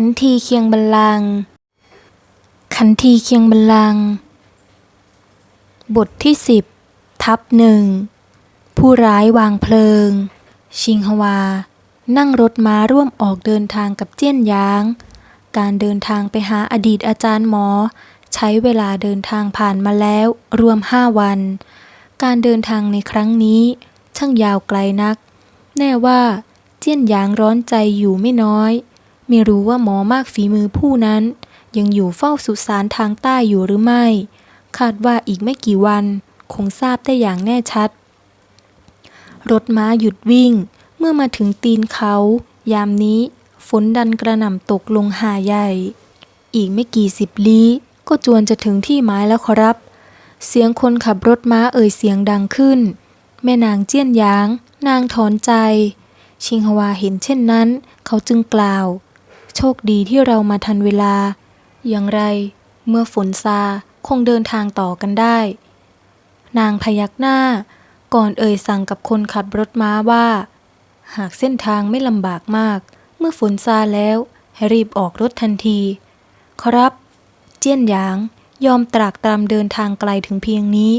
ขันทีเคียงบัลลัง ขันทีเคียงบัลลัง บทที่สิบทับหนึ่ง ผู้ร้ายวางเพลิง ชิงฮวา นั่งรถม้าร่วมออกเดินทางกับเจี้ยนยาง การเดินทางไปหาอดีตอาจารย์หมอ ใช้เวลาเดินทางผ่านมาแล้วรวมห้าวัน การเดินทางในครั้งนี้ ช่างยาวไกลนัก แน่ว่าเจี้ยนยางร้อนใจอยู่ไม่น้อย ไม่รู้ว่าหมอมากฝีมือผู้นั้น ยังอยู่เฝ้าสุสานทางใต้อยู่หรือไม่ คาดว่าอีกไม่กี่วัน คงทราบได้อย่างแน่ชัด รถม้าหยุดวิ่ง เมื่อมาถึงตีนเขา ยามนี้ฝนดันกระหน่ำตกลงหาใหญ่ อีกไม่กี่สิบลี้ก็จวนจะถึงที่หมายแล้วขอรับ เสียงคนขับรถม้าเอ่ยเสียงดังขึ้น แม่นางเจี้ยนหยาง นางถอนใจ ชิงฮวาเห็นเช่นนั้น เขาจึงกล่าว โชคดีที่เรามาทันเวลา อย่างไร เมื่อฝนซาคงเดินทางต่อกันได้ นางพยักหน้า ก่อนเอ่ยสั่งกับคนขับรถม้าว่า หากเส้นทางไม่ลำบากมาก เมื่อฝนซาแล้ว ให้รีบออกรถทันที ครับ เจี้ยนหยางยอมตรากตรำเดินทางไกลถึงเพียงนี้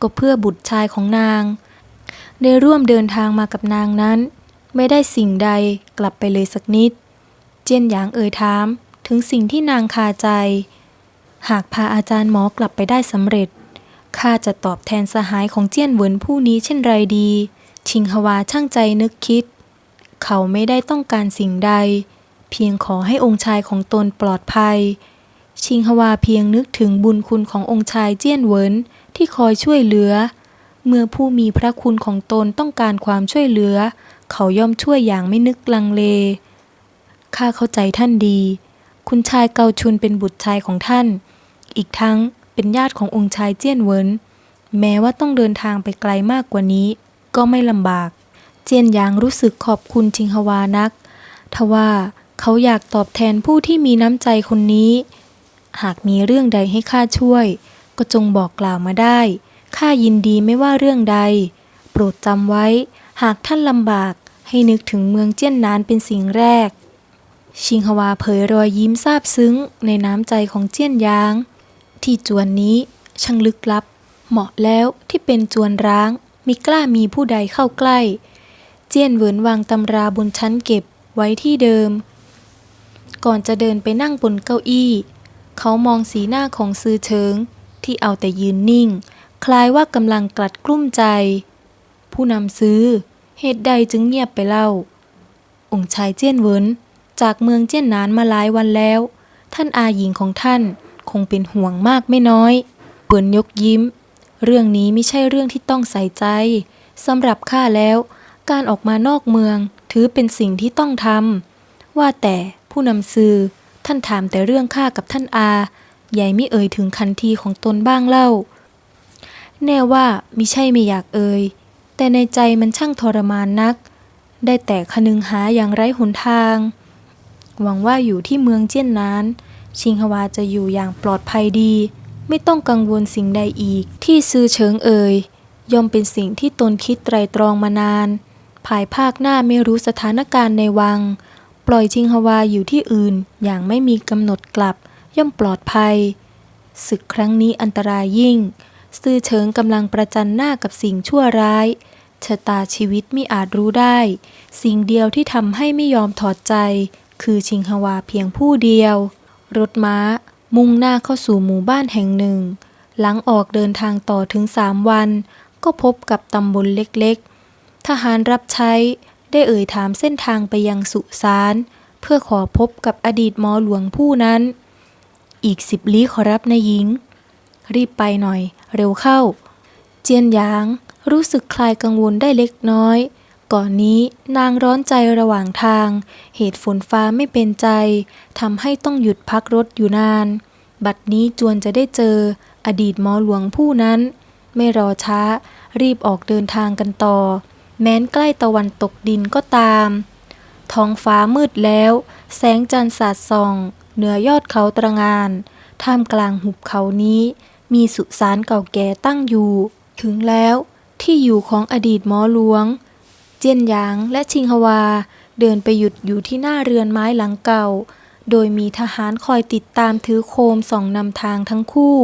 ก็เพื่อบุตรชายของนาง ได้ร่วมเดินทางมากับนางนั้น ไม่ได้สิ่งใดกลับไปเลยสักนิด เจียนหยางเอ่ยถามถึงสิ่งที่นางคาใจ หากพาอาจารย์หมอกลับไปได้สำเร็จข้าจะตอบแทนสหายของเจียนเหวินผู้นี้เช่นไรดี ชิงฮวาช่างใจนึกคิด เขาไม่ได้ต้องการสิ่งใด เพียงขอให้องค์ชายของตนปลอดภัย ชิงฮวาเพียงนึกถึงบุญคุณขององค์ชายเจียนเหวินที่คอยช่วยเหลือ เมื่อผู้มีพระคุณของตนต้องการความช่วยเหลือ เขาย่อมช่วยอย่างไม่นึกลังเล ข้าเข้าใจท่านดี คุณชายเกาชุนเป็นบุตรชายของท่าน อีกทั้งเป็นญาติขององค์ชายเจี้ยนเวินแม้ว่าต้องเดินทางไปไกลมากกว่านี้ ก็ไม่ลำบาก เจียนหยางรู้สึกขอบคุณชิงฮวานัก ทว่าเขาอยากตอบแทนผู้ที่มีน้ำใจคนนี้ หากมีเรื่องใดให้ข้าช่วย ก็จงบอกกล่าวมาได้ ข้ายินดีไม่ว่าเรื่องใด โปรดจำไว้ หากท่านลำบากให้นึกถึงเมืองเจี้ยนนานเป็นสิ่งแรก ชิงฮวาเผยรอยยิ้มซาบซึ้งในน้ำใจของเจี้ยนยาง ที่จวนนี้ช่างลึกลับ เหมาะแล้วที่เป็นจวนร้างมิกล้ามีผู้ใดเข้าใกล้ เจี้ยนเหวินวางตำราบนชั้นเก็บไว้ที่เดิม ก่อนจะเดินไปนั่งบนเก้าอี้ เขามองสีหน้าของซือเฉิง ที่เอาแต่ยืนนิ่ง คล้ายว่ากำลังกลัดกลุ้มใจ ผู้นำซื้อ เหตุใดจึงเงียบไปเล่า องค์ชายเจี้ยนเหวิน จากเมืองเจี้ยนนานมาหลายวันแล้ว ท่านอาหญิงของท่านคงเป็นห่วงมากไม่น้อยเปิ่นยกยิ้ม เรื่องนี้ไม่ใช่เรื่องที่ต้องใส่ใจสำหรับข้าแล้ว การออกมานอกเมืองถือเป็นสิ่งที่ต้องทำว่าแต่ผู้นำซื้อท่านถามแต่เรื่องข้ากับท่านอาใหญ่ไม่เอ่ยถึงคันทีของตนบ้างเล่า แน่ว่ามิใช่ไม่อยากเอ่ย แต่ในใจมันช่างทรมานนัก ได้แต่คนึงหาอย่างไร้หนทาง หวังว่าอยู่ที่เมืองเจี้ยนนาน ชิงฮวาจะอยู่อย่างปลอดภัยดี ไม่ต้องกังวลสิ่งใดอีก ที่ซื้อเฉิงเอ่ยย่อมเป็นสิ่งที่ตนคิดไตรตรองมานาน ภายภาคหน้าไม่รู้สถานการณ์ในวัง ปล่อยชิงฮวาอยู่ที่อื่น อย่างไม่มีกำหนดกลับ ย่อมปลอดภัย ศึกครั้งนี้อันตรายยิ่ง ซื่อเฉิงกำลังประจันหน้ากับสิ่งชั่วร้ายชะตาชีวิตมิอาจรู้ได้ สิ่งเดียวที่ทำให้ไม่ยอมถอดใจ คือชิงฮวาเพียงผู้เดียว รถม้า มุ่งหน้าเข้าสู่หมู่บ้านแห่งหนึ่ง หลังออกเดินทางต่อถึงสามวัน ก็พบกับตำบลเล็กๆ ทหารรับใช้ได้เอ่ยถามเส้นทางไปยังสุสานเพื่อขอพบกับอดีตหมอหลวงผู้นั้น อีกสิบลี้ขอรับนายหญิง รีบไปหน่อย เร็วเข้า เจียนหยางรู้สึกคลายกังวลได้เล็กน้อย ก่อนนี้นางร้อนใจระหว่างทาง เหตุฝนฟ้าไม่เป็นใจทำให้ต้องหยุดพักรถอยู่นาน บัดนี้จวนจะได้เจอ อดีตหมอหลวงผู้นั้น ไม่รอช้า รีบออกเดินทางกันต่อ แม้นใกล้ตะวันตกดินก็ตาม ท้องฟ้ามืดแล้ว แสงจันทร์สาดส่อง เหนือยอดเขาตระงาน ท่ามกลางหุบเขานี้ มีสุสานเก่าแก่ตั้งอยู่ ถึงแล้วที่อยู่ของอดีตหมอหลวง เจียนหยางและชิงฮวา เดินไปหยุดอยู่ที่หน้าเรือนไม้หลังเก่า โดยมีทหารคอยติดตามถือโคมส่องนำทางทั้งคู่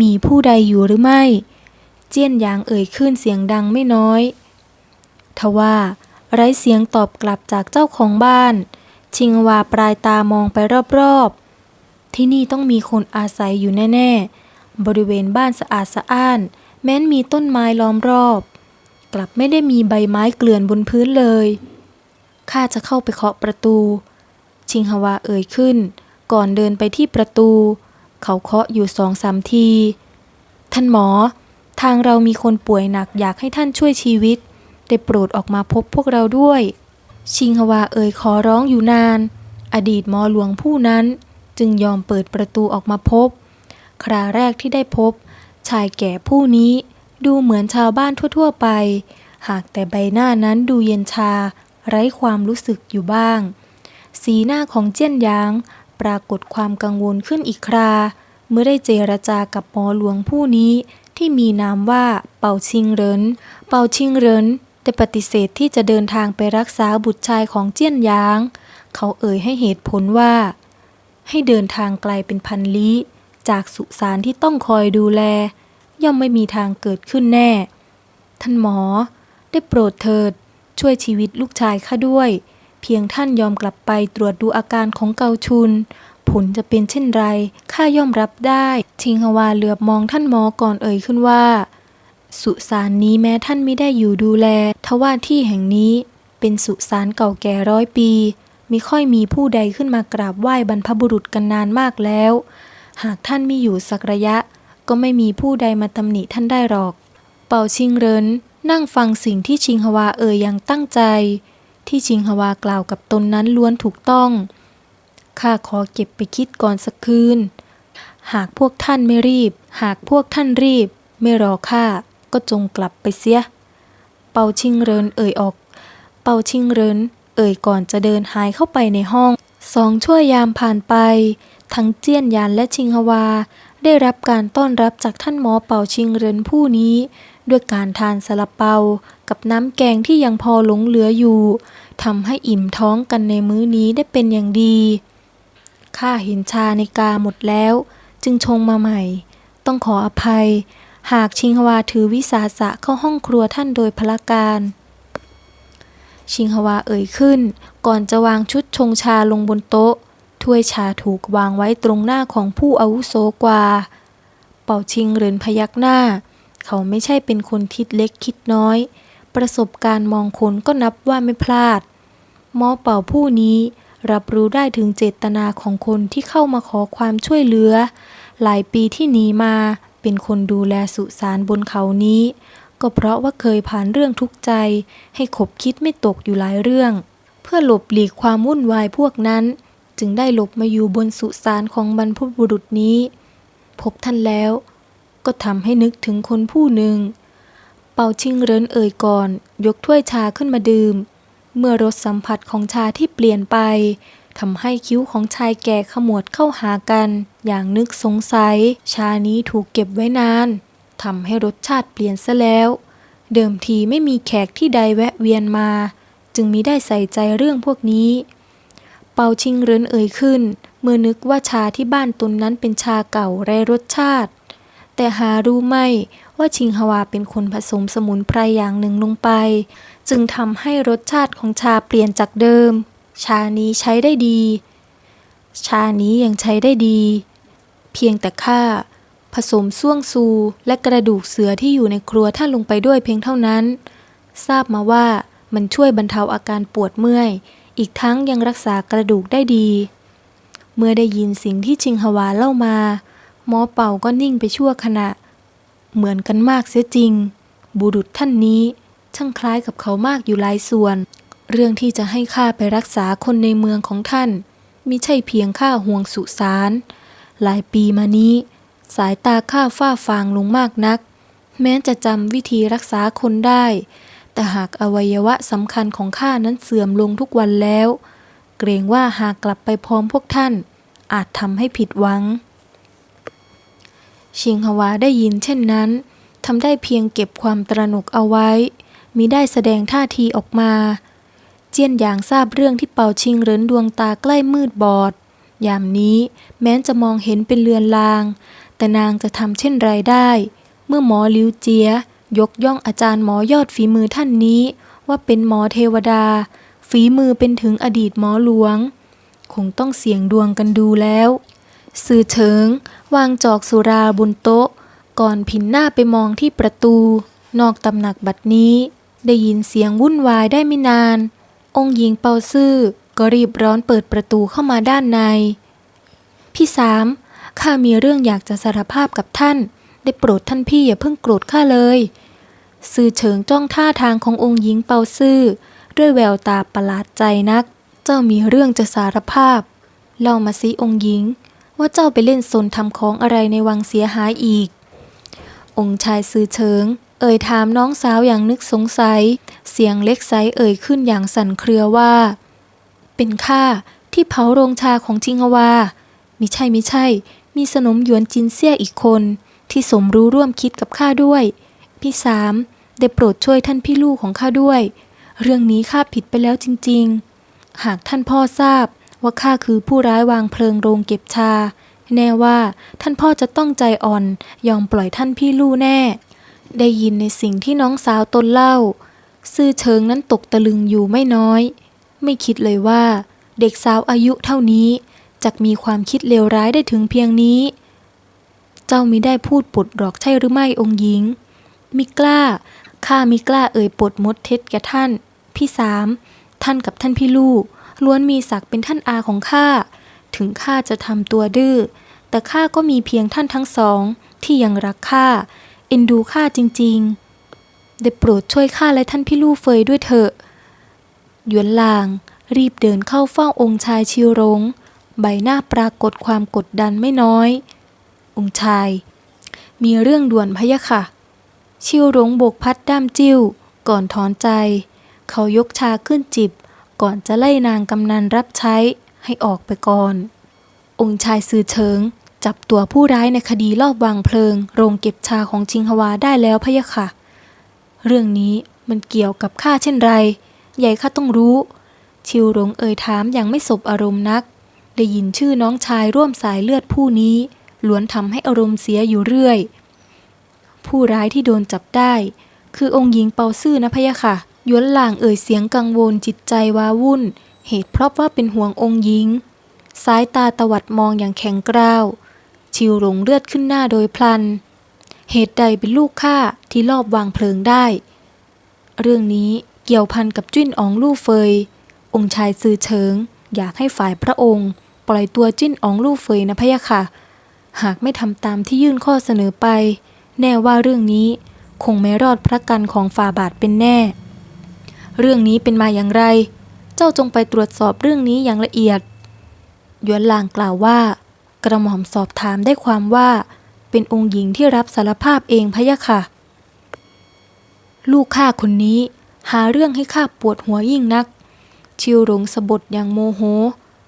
มีผู้ใดอยู่หรือไม่ เจียนหยางเอ่ยขึ้นเสียงดังไม่น้อยทว่าไร้เสียงตอบกลับจากเจ้าของบ้าน ชิงวาปลายตามองไปรอบๆ ที่นี่ต้องมีคนอาศัยอยู่แน่ ๆ บริเวณบ้านสะอาดสะอ้าน แม้นมีต้นไม้ล้อมรอบ กลับไม่ได้มีใบไม้เกลื่อนบนพื้นเลย ข้าจะเข้าไปเคาะประตู ชิงฮวาเอ่ยขึ้น ก่อนเดินไปที่ประตู เขาเคาะอยู่สองสามที ท่านหมอ ทางเรามีคนป่วยหนักอยากให้ท่านช่วยชีวิต ได้โปรดออกมาพบพวกเราด้วย ชิงฮวาเอ่ยขอร้องอยู่นาน อดีตหมอหลวงผู้นั้น จึงยอมเปิดประตูออกมาพบ คราแรกที่ได้พบ ชายแก่ผู้นี้ ดูเหมือนชาวบ้านทั่ว ๆ ไป หากแต่ใบหน้านั้นดูเย็นชา ไร้ความรู้สึกอยู่บ้าง สีหน้าของเจี้ยนหยาง ปรากฏความกังวลขึ้นอีกครา เมื่อได้เจรจากับหมอหลวงผู้นี้ที่มีนามว่าเป่าชิงเหริน เป่าชิงเหรินได้ปฏิเสธที่จะเดินทางไปรักษาบุตรชายของเจี้ยนหยาง เขาเอ่ยให้เหตุผลว่า ให้เดินทางไกลเป็นพันลี้ จากสุสานที่ต้องคอยดูแล ย่อมไม่มีทางเกิดขึ้นแน่ ท่านหมอ ได้โปรดเถิด ช่วยชีวิตลูกชายข้าด้วย เพียงท่านยอมกลับไปตรวจดูอาการของเกาชุน ผลจะเป็นเช่นไรข้าย่อมรับได้ชิงฮวาเหลือบมองท่านหมอก่อนเอ่ยขึ้นว่า สุสานนี้แม้ท่านไม่ได้อยู่ดูแล ทว่าที่แห่งนี้เป็นสุสานเก่าแก่ร้อยปีมิค่อยมีผู้ใดขึ้นมากราบไหว้บรรพบุรุษกันนานมากแล้ว หากท่านม่อยู่สักระยะ ก็ไม่มีผู้ใดมาตำหนิท่านได้หรอก เป่าชิงเรินนั่งฟังสิ่งที่ชิงฮวาเอ่ยอย่างตั้งใจ ที่ชิงฮวากล่าวกับตนนั้นล้วนถูกต้อง ข้าขอเก็บไปคิดก่อนสักคืน หากพวกท่านไม่รีบ หากพวกท่านรีบ ไม่รอข้าก็จงกลับไปเสีย เป่าชิงเรินเอ่ยออก เป่าชิงเรินเอ่ยก่อนจะเดินหายเข้าไปในห้อง สองชั่วยามผ่านไป ทั้งเจี้ยนยานและชิงฮวา ได้รับการต้อนรับจากท่านหมอเป่าชิงเรินผู้นี้ ด้วยการทานสลับเปากับน้ำแกงที่ยังพอหลงเหลืออยู่ทำให้อิ่มท้องกันในมื้อนี้ได้เป็นอย่างดีข้าเห็นชาในกาหมดแล้ว จึงชงมาใหม่ ต้องขออภัย หากชิงฮวาถือวิสาสะเข้าห้องครัวท่านโดยพละการ ชิงฮวาเอ่ยขึ้น ก่อนจะวางชุดชงชาลงบนโต๊ะ ถ้วยชาถูกวางไว้ตรงหน้าของผู้อาวุโสกว่า เป่าชิงเรินพยักหน้า เขาไม่ใช่เป็นคนคิดเล็กคิดน้อย ประสบการณ์มองคนก็นับว่าไม่พลาดหมอเป่าผู้นี้รับรู้ได้ถึงเจตนาของคนที่เข้ามาขอความช่วยเหลือ หลายปีที่หนีมาเป็นคนดูแลสุสานบนเขานี้ ก็เพราะว่าเคยผ่านเรื่องทุกข์ใจ ให้ขบคิดไม่ตกอยู่หลายเรื่อง เพื่อหลบหลีกความวุ่นวายพวกนั้น จึงได้หลบมาอยู่บนสุสานของบรรพบุรุษนี้ พบท่านแล้วก็ทำให้นึกถึงคนผู้หนึ่ง เป่าชิงเรินเอ่ยก่อน ยกถ้วยชาขึ้นมาดื่ม เมื่อรสสัมผัสของชาที่เปลี่ยนไปทำให้คิ้วของชายแก่ขมวดเข้าหากัน อย่างนึกสงสัย ชานี้ถูกเก็บไว้นานทำให้รสชาติเปลี่ยนซะแล้ว เดิมทีไม่มีแขกที่ใดแวะเวียนมา จึงมิได้ใส่ใจเรื่องพวกนี้ เปาชิงเรินเอ่ยขึ้น เมื่อนึกว่าชาที่บ้านตนนั้นเป็นชาเก่าไร้รสชาติ แต่หารู้ไม่ว่าชิงฮวาเป็นคนผสมสมุนไพรอย่างหนึ่งลงไป จึงทำให้รสชาติของชาเปลี่ยนจากเดิม ชานี้ใช้ได้ดี ชานี้ยังใช้ได้ดี เพียงแต่ข้าผสมซ่วงซูและกระดูกเสือที่อยู่ในครัวท่านลงไปด้วยเพียงเท่านั้น ทราบมาว่ามันช่วยบรรเทาอาการปวดเมื่อย อีกทั้งยังรักษากระดูกได้ดี เมื่อได้ยินสิ่งที่ชิงฮวาเล่ามา หมอเป่าก็นิ่งไปชั่วขณะ เหมือนกันมากเสียจริง บุรุษท่านนี้ ช่างคล้ายกับเขามากอยู่หลายส่วน เรื่องที่จะให้ข้าไปรักษาคนในเมืองของท่านมิใช่เพียงข้าห่วงสุสานหลายปีมานี้ สายตาข้าฝ้าฟางลงมากนัก แม้จะจำวิธีรักษาคนได้ แต่หากอวัยวะสำคัญของข้านั้นเสื่อมลงทุกวันแล้ว เกรงว่าหากกลับไปพร้อมพวกท่าน อาจทำให้ผิดหวัง ชิงฮวาได้ยินเช่นนั้นทำได้เพียงเก็บความตระหนกเอาไว้ มิได้แสดงท่าทีออกมา เจียนหยางทราบเรื่องที่เป่าชิงเหรินดวงตาใกล้มืดบอด ยามนี้แม้นจะมองเห็นเป็นเลือนลาง แต่นางจะทำเช่นไรได้ เมื่อหมอลิวเจีย ยกย่องอาจารย์หมอยอดฝีมือท่านนี้ ว่าเป็นหมอเทวดา ฝีมือเป็นถึงอดีตหมอหลวง คงต้องเสี่ยงดวงกันดูแล้ว สื่อเฉิง วางจอกสุราบนโต๊ะ ก่อนผินหน้าไปมองที่ประตู นอกตำหนักบัดนี้ ได้ยินเสียงวุ่นวายได้ไม่นาน องค์หญิงเปาซื่อก็รีบร้อนเปิดประตูเข้ามาด้านใน พี่สามข้ามีเรื่องอยากจะสารภาพกับท่าน ได้โปรดท่านพี่อย่าเพิ่งโกรธข้าเลย สื่อเฉิงจ้องท่าทางขององค์หญิงเปาซื่อ ด้วยแววตาประหลาดใจนัก เจ้ามีเรื่องจะสารภาพ เล่ามาสิองค์หญิง ว่าเจ้าไปเล่นสนทำของอะไรในวังเสียหายอีก องค์ชายสื่อเฉิง เอ่ยถามน้องสาวอย่างนึกสงสัย เสียงเล็กไซเอ่ยขึ้นอย่างสั่นเครือว่า เป็นข้าที่เผาโรงชาของจิงวามิใช่มิใช่ มีสนมหยวนจินเซี่ยอีกคน ที่สมรู้ร่วมคิดกับข้าด้วย พี่สาม ได้โปรดช่วยท่านพี่ลูกของข้าด้วย เรื่องนี้ข้าผิดไปแล้วจริง ๆ หากท่านพ่อทราบว่าข้าคือผู้ร้ายวางเพลิงโรงเก็บชา แน่ว่าท่านพ่อจะต้องใจอ่อน ยอมปล่อยท่านพี่ลู่แน่ ได้ยินในสิ่งที่น้องสาวตนเล่า ซื่อเชิงนั้นตกตะลึงอยู่ไม่น้อย ไม่คิดเลยว่า เด็กสาวอายุเท่านี้จะมีความคิดเลวร้ายได้ถึงเพียงนี้ เจ้ามิได้พูดปดหรอกใช่หรือไม่องค์หญิง มิกล้า ข้ามิกล้าเอ่ยปดมดเท็จแก่ท่าน พี่สาม ท่านกับท่านพี่ลูก ล้วนมีศักดิ์เป็นท่านอาของข้า ถึงข้าจะทำตัวดื้อ แต่ข้าก็มีเพียงท่านทั้งสอง ที่ยังรักข้า เอ็นดูข้าจริงๆ ได้โปรดช่วยข้าและท่านพี่ลู่เฟยด้วยเถอะ หยวนลาง รีบเดินเข้าเฝ้าองค์ชายชิวรงใบหน้าปรากฏความกดดันไม่น้อย องค์ชาย มีเรื่องด่วนพะยะค่ะ ชิวรงบกพัดด้ามจิ้ว ก่อนถอนใจ เขายกชาขึ้นจิบ ก่อนจะไล่นางกำนันรับใช้ให้ออกไปก่อน องค์ชายซือเฉิง จับตัวผู้ร้ายในคดีลอบวางเพลิง โรงเก็บชาของจิงฮวาได้แล้วพะยะค่ะ เรื่องนี้มันเกี่ยวกับข้าเช่นไร ใหญ่ข้าต้องรู้ ชิวหลงเอ่ยถามอย่างไม่สบอารมณ์นัก ได้ยินชื่อน้องชายร่วมสายเลือดผู้นี้ล้วนทำให้อารมณ์เสียอยู่เรื่อย ผู้ร้ายที่โดนจับได้ คือองค์หญิงเปาซื่อนะพะยะค่ะหยวนหลางเอ่ยเสียงกังวลจิตใจว้าวุ่น เหตุเพราะว่าเป็นห่วงองค์หญิง สายตาตวัดมองอย่างแข็งกร้าว ชิวหลงเลือดขึ้นหน้าโดยพลัน เหตุใดเป็นลูกข้าที่ลอบวางเพลิงได้ เรื่องนี้เกี่ยวพันกับจิ้นอองลู่เฟย องค์ชายซือเฉิง อยากให้ฝ่ายพระองค์ ปล่อยตัวจิ้นอองลู่เฟยนะพะยะค่ะ หากไม่ทำตามที่ยื่นข้อเสนอไป แน่ว่าเรื่องนี้คงไม่รอดพระกันของฝ่าบาทเป็นแน่ เรื่องนี้เป็นมาอย่างไร เจ้าจงไปตรวจสอบเรื่องนี้อย่างละเอียดยวนลางกล่าวว่า กระหม่อมสอบถามได้ความว่า เป็นองค์หญิงที่รับสารภาพเองพะยะค่ะ ลูกข้าคนนี้ หาเรื่องให้ข้าปวดหัวยิ่งนัก ชิวหลงสะบดอย่างโมโห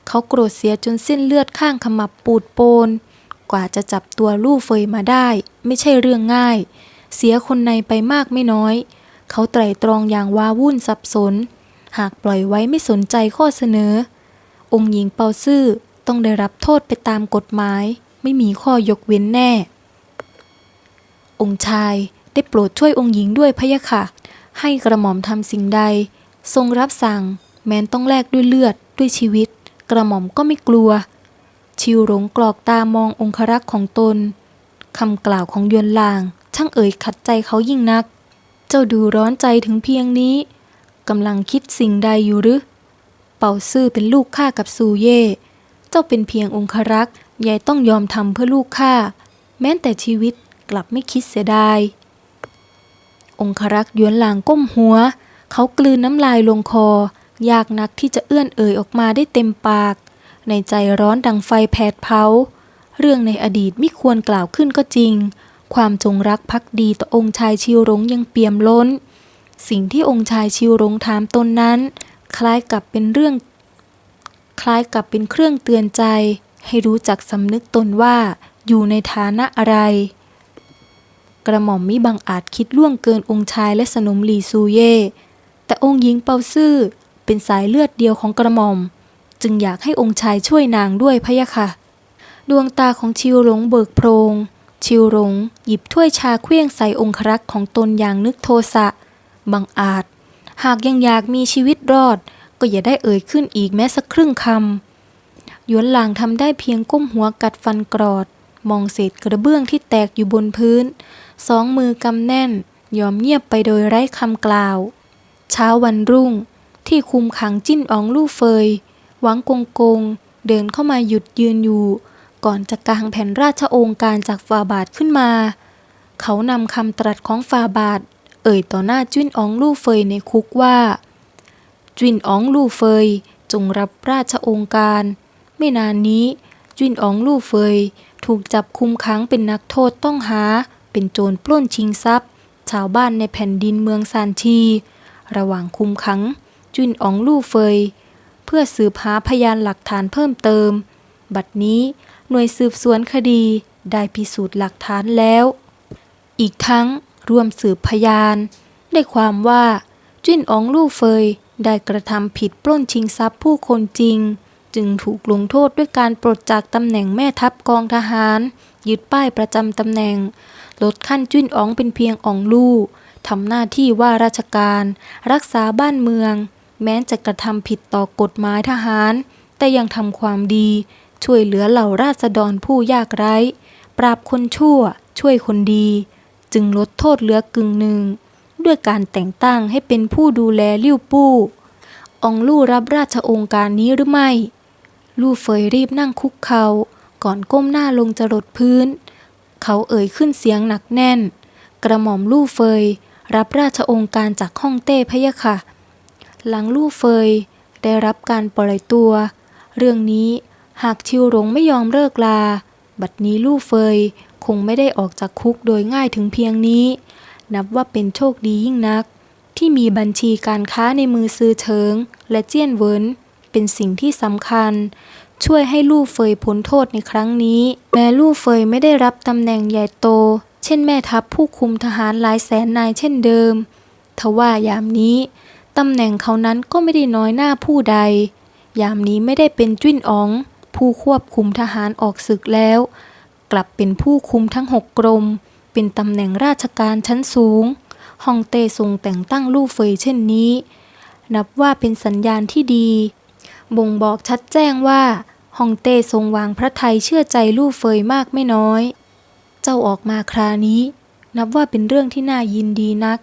เขาโกรธเสียจนเส้นเลือดข้างขมับปูดโปน กว่าจะจับตัวลู่เฟยมาได้ ไม่ใช่เรื่องง่าย เสียคนในไปมากไม่น้อย เขาไตร่ตรองอย่างว้าวุ่นสับสน หากปล่อยไว้ไม่สนใจข้อเสนอ องค์หญิงเปาซื่อต้องได้รับโทษไปตามกฎหมาย ไม่มีข้อยกเว้นแน่ องค์ชายได้โปรดช่วยองค์หญิงด้วยพะยะค่ะ ให้กระหม่อมทำสิ่งใด ทรงรับสั่ง แม้นต้องแลกด้วยเลือดด้วยชีวิต กระหม่อมก็ไม่กลัว ชิวหลงกรอกตามององครักษ์ของตนคำกล่าวของยวนลาง ช่างเอ่ยขัดใจเขายิ่งนัก เจ้าดูร้อนใจถึงเพียงนี้กำลังคิดสิ่งใดอยู่หรือ เป่าซื่อเป็นลูกข้ากับซูเย่ เจ้าเป็นเพียงองครักษ์ยายต้องยอมทำเพื่อลูกข้าแม้แต่ชีวิตกลับไม่คิดเสียดาย องครักษ์ยวนลางก้มหัว เขากลืนน้ำลายลงคอ ยากนักที่จะเอื้อนเอ่ยออกมาได้เต็มปาก ในใจร้อนดังไฟแผดเผา เรื่องในอดีตไม่ควรกล่าวขึ้นก็จริง ความจงรักภักดีต่อองค์ชายชิวรงยังเปี่ยมล้น สิ่งที่องค์ชายชิวรงถามตนนั้น คล้ายกับเป็นเรื่อง คล้ายกับเป็นเครื่องเตือนใจ ให้รู้จักสำนึกตนว่าอยู่ในฐานะอะไร กระหม่อมมิบังอาจคิดล่วงเกินองค์ชายและสนมหลีซูเย่แต่องค์หญิงเปาซื่อเป็นสายเลือดเดียวของกระหม่อม จึงอยากให้องค์ชายช่วยนางด้วยพะยะค่ะ ดวงตาของชิวหลงเบิกโพรง ชิวหลงหยิบถ้วยชาเคลี้ยงใส่องครักษ์ของตนอย่างนึกโทสะ บังอาจ หากยังอยากมีชีวิตรอด ก็อย่าได้เอ่ยขึ้นอีกแม้สักครึ่งคำหยวนหลางทำได้เพียงก้มหัวกัดฟันกรอด มองเศษกระเบื้องที่แตกอยู่บนพื้น สองมือกำแน่น ยอมเงียบไปโดยไร้คำกล่าว เช้าวันรุ่งที่คุมขังจิ้นอองลู่เฟย วังกงกง เดินเข้ามาหยุดยืนอยู่ ก่อนจะกางแผ่นราชโองการจากฟาบาทขึ้นมา เขานำคำตรัสของฟาบาท เอ่ยต่อหน้าจิ้นอองลู่เฟยในคุกว่าจิ้นอองลู่เฟยจงรับราชโองการ ไม่นานนี้จิ้นอองลู่เฟยถูกจับคุมขังเป็นนักโทษต้องหา เป็นโจรปล้นชิงทรัพย์ ชาวบ้านในแผ่นดินเมืองซานทีระหว่างคุมขังจิ้นอองลู่เฟย เพื่อสืบหาพยานหลักฐานเพิ่มเติม บัดนี้หน่วยสืบสวนคดีได้พิสูจน์หลักฐานแล้ว อีกทั้งร่วมสืบพยาน ได้ความว่าจิ้นอองลู่เฟยได้กระทำผิดปล้นชิงทรัพย์ผู้คนจริง จึงถูกลงโทษด้วยการปลดจากตำแหน่งแม่ทัพกองทหาร ยึดป้ายประจำตำแหน่ง ลดขั้นจิ้นอองเป็นเพียงอองลู่ทำหน้าที่ว่าราชการ รักษาบ้านเมือง แม้จะกระทำผิดต่อกฎหมายทหาร แต่ยังทำความดี ช่วยเหลือเหล่าราษฎรผู้ยากไร้ ปราบคนชั่ว ช่วยคนดี จึงลดโทษเหลือกึ่งหนึ่ง ด้วยการแต่งตั้งให้เป็นผู้ดูแลลิ่วปู้ องลู่รับราชองค์การนี้หรือไม่ ลู่เฟยรีบนั่งคุกเขา่าก่อนก้มหน้าลงจะรดพื้น เขาเอ่ยขึ้นเสียงหนักแน่น กระหม่อมลู่เฟยรับราชองค์การจากฮ่องเต้พะยะค่ะ หลังลู่เฟยได้รับการปล่อยตัว เรื่องนี้หากชิวหลงไม่ยอมเลิกลา บัดนี้ลู่เฟยคงไม่ได้ออกจากคุกโดยง่ายถึงเพียงนี้ นับว่าเป็นโชคดียิ่งนัก ที่มีบัญชีการค้าในมือซื้อเฉิง และเจี้ยนเวินเป็นสิ่งที่สำคัญ ช่วยให้ลู่เฟยพ้นโทษในครั้งนี้ แม้ลู่เฟยไม่ได้รับตำแหน่งใหญ่โต เช่นแม่ทัพผู้คุมทหารหลายแสนนายเช่นเดิม ทว่ายามนี้ ตำแหน่งเขานั้นก็ไม่ได้น้อยหน้าผู้ใด ยามนี้ไม่ได้เป็นจุ้นอ๋อง ผู้ควบคุมทหารออกศึกแล้ว กลับเป็นผู้คุมทั้งหกกรม เป็นตำแหน่งราชการชั้นสูงฮองเต้ทรงแต่งตั้งลู่เฟยเช่นนี้ นับว่าเป็นสัญญาณที่ดี บ่งบอกชัดแจ้งว่าฮองเต้ทรงวางพระทัยเชื่อใจลู่เฟยมากไม่น้อย เจ้าออกมาครานี้ นับว่าเป็นเรื่องที่น่ายินดีนัก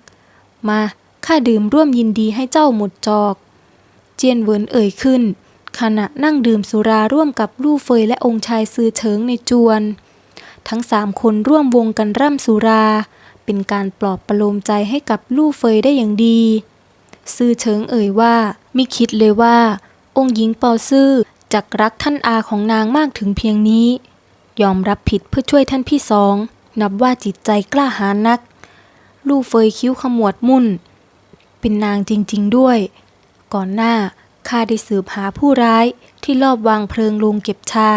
มา ข้าดื่มร่วมยินดีให้เจ้าหมดจอก เจียนเวินเอ่ยขึ้น ขณะนั่งดื่มสุราร่วมกับลู่เฟยและองค์ชายซือเฉิงในจวน ทั้งสามคนร่วมวงกันร่ำสุรา เป็นการปลอบประโลมใจให้กับลู่เฟยได้อย่างดีซือเฉิงเอ่ยว่าไม่คิดเลยว่า องค์หญิงเปาซื่อจักรักท่านอาของนางมากถึงเพียงนี้ ยอมรับผิดเพื่อช่วยท่านพี่สอง นับว่าจิตใจกล้าหาญนัก ลู่เฟยคิ้วขมวดมุ่น เป็นนางจริง ๆ ด้วย ก่อนหน้าข้าได้สืบหาผู้ร้ายที่ลอบวางเพลิงโรงเก็บชา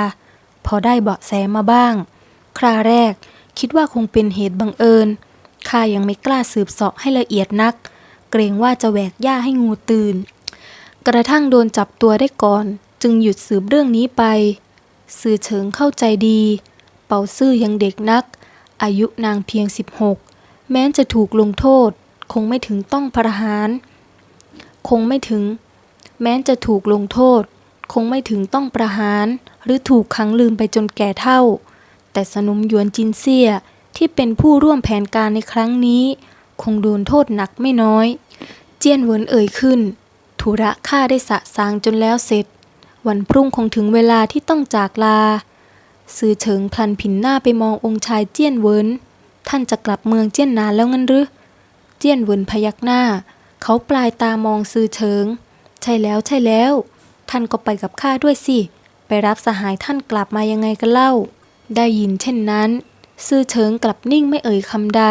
พอได้เบาะแสมาบ้าง คราแรกคิดว่าคงเป็นเหตุบังเอิญข้ายังไม่กล้าสืบเสาะให้ละเอียดนัก เกรงว่าจะแหวกหญ้าให้งูตื่น กระทั่งโดนจับตัวได้ก่อน จึงหยุดสืบเรื่องนี้ไป สื่อเฉิงเข้าใจดี เป่าซื่อยังเด็กนัก อายุนางเพียง 16 แม้จะถูกลงโทษ คงไม่ถึงต้องประหาร คงไม่ถึง แม้จะถูกลงโทษ คงไม่ถึงต้องประหาร หรือถูกขังลืมไปจนแก่เท่า แต่สนมยวนจินเซียที่เป็นผู้ร่วมแผนการในครั้งนี้ คงโดนโทษหนักไม่น้อย เจียนเวินเอ่ยขึ้น ธุระข้าได้สะสางจนแล้วเสร็จ วันพรุ่งคงถึงเวลาที่ต้องจากลาสื่อเฉิงพลันผินหน้าไปมององค์ชายเจียนเวินท่านจะกลับเมืองเจียนนานแล้วงั้นหรือ จียนเวินพยักหน้า เขาปลายตามองสื่อเฉิง ใช่แล้วใช่แล้ว ท่านก็ไปกับข้าด้วยสิ ไปรับสหายท่านกลับมายังไงกันเล่า ได้ยินเช่นนั้น ซื่อเฉิงกลับนิ่งไม่เอ่ยคำใด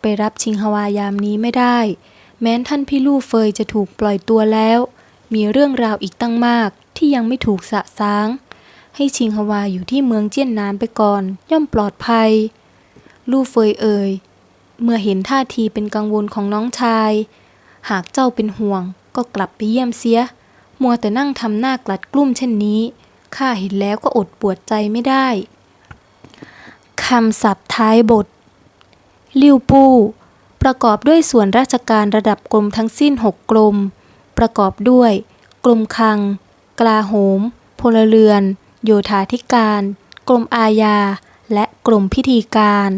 ไปรับชิงฮวายามนี้ไม่ได้ แม้นท่านพี่ลู่เฟยจะถูกปล่อยตัวแล้ว มีเรื่องราวอีกตั้งมากที่ยังไม่ถูกสะสาง ให้ชิงฮวาอยู่ที่เมืองเจี้ยนนานไปก่อน ย่อมปลอดภัย ลู่เฟยเอ่ย เมื่อเห็นท่าทีเป็นกังวลของน้องชาย หากเจ้าเป็นห่วง ก็กลับไปเยี่ยมเสีย มัวแต่นั่งทำหน้ากลัดกลุ้มเช่นนี้ ข้าเห็นแล้วก็อดปวดใจไม่ได้คำศัพท์ท้ายบท ลิวปู้ ประกอบด้วยส่วนราชการระดับกรมทั้งสิ้น 6 กรม ประกอบด้วย กรมคลัง กลาโหม พลเรือน โยธาธิการ กรมอาญา และกรมพิธีการ